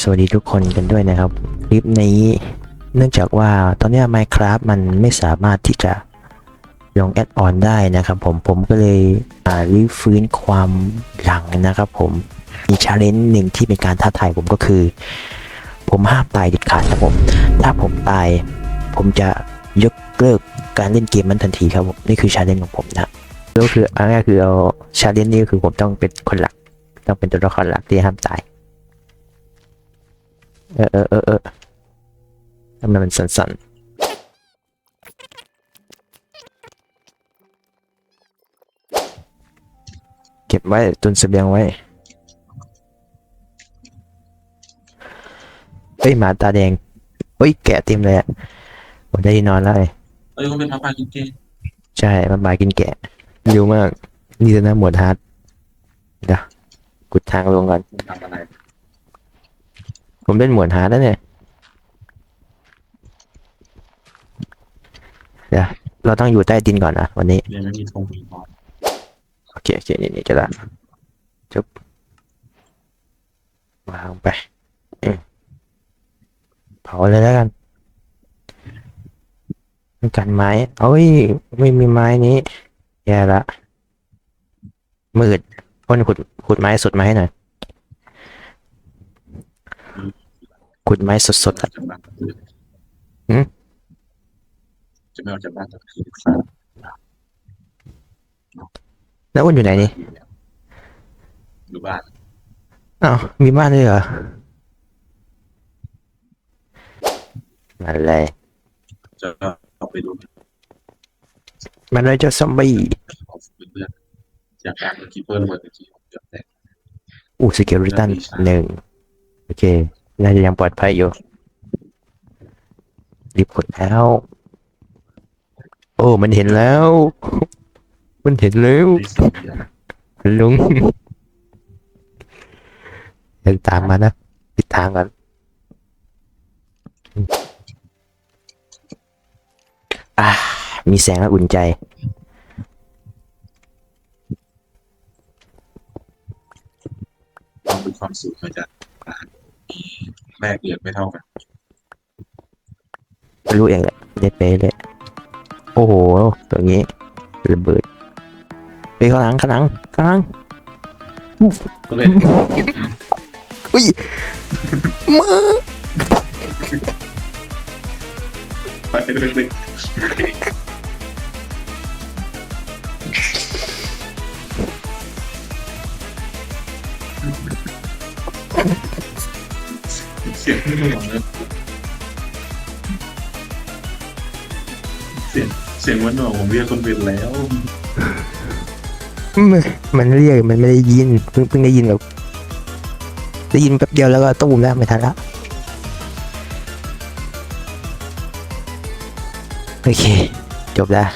สวัสดีทุกคนกันด้วยนะครับ คลิปนี้เนื่องจากว่าตอนนี้ Minecraft มันไม่สามารถที่จะลงแอดออนได้นะครับผมผมก็เลยอ่ารีฟื้นความหลังนะครับผมมีชาเลนจ์หนึ่งที่เป็นการท้าทายผมก็คือ ผมห้ามตายเด็ดขาดครับผม ถ้าผมตาย ผมจะยกเลิกการเล่นเกมมันทันทีครับผมนี่คือชาเลนจ์ของผมนะก็คืออาง่ายๆคือเอาชาเลนจ์นี้คือผมต้องเป็นคนหลัก ต้องเป็นตัวละครหลักที่ห้ามตาย เออเออเออเออทำไมมันสั่นๆ เก็บไว้ตุนเสบียงไว้ เฮ้ย หมาตาแดง เฮ้ย แกะเต็มเลยอะผมได้ที่นอนแล้วไอ้เอ้ยมันเป็นพาปากินเกมใช่ มันบายกินแกะเร็วมาก นี่จะนะหมวดฮาร์ดเดี๋ยวกุดทางลงก่อน ทำอะไร ผมเล่นหมวดฮาแล้วเนี่ยเดี๋ยวเราต้องอยู่ใต้ดินก่อนนะวันนี้เรียนไม่มีธงมีบอลโอเคโอเคนี่นี่จะละจบวางไปอืมเผาเลยแล้วกันกันไม้เอ้ย ไม่มีไม้นี้แย่ละมืดคนขุดขุดไม้สุดมาให้หน่อย ขุดไม้สดๆอะจากบ้านตะคืนหืมจะไม่ออกจากบ้านตะคืนครับแล้วอ้วนอยู่ไหนนี่อยู่บ้านอ้าวมีบ้านด้วยเหรอนั่นแหละจะออกไปดูมันเลยเจะซอมบี้ของเพื่อนๆจากการคีเปอร์ระเบิดตะกี้ผมจำได้อู้สเกลริตันหนึ่งโอเค น่าจะยังปลอดภัยอยู่ รีบกดแล้ว โอ้ มันเห็นแล้ว มันเห็นแล้วลุงเดินตามมานะปิดทางก่อนอ่า มีแสงแล้วอุ่นใจความเป็นความสุขมาจาก แลกเอียดไม่เท่ากันรู้เองแหละเด็ดไปเลยโอ้โหตัวนี้ระเบิดไปข้างหลังข้างหลังข้างหลังก็เลยอุ้ยมาไปเล็กๆเสียงไม่หน่วงเลยเสียงเสียงวันหน่วงผมเรียกคนเป็นแล้ว มันมันเรียกมันไม่ได้ยินเพิ่งเพิ่งได้ยินแบบได้ยินแป๊บเดียวแล้วก็ตุ้มแล้วไม่ทันละโอเค จบแล้ว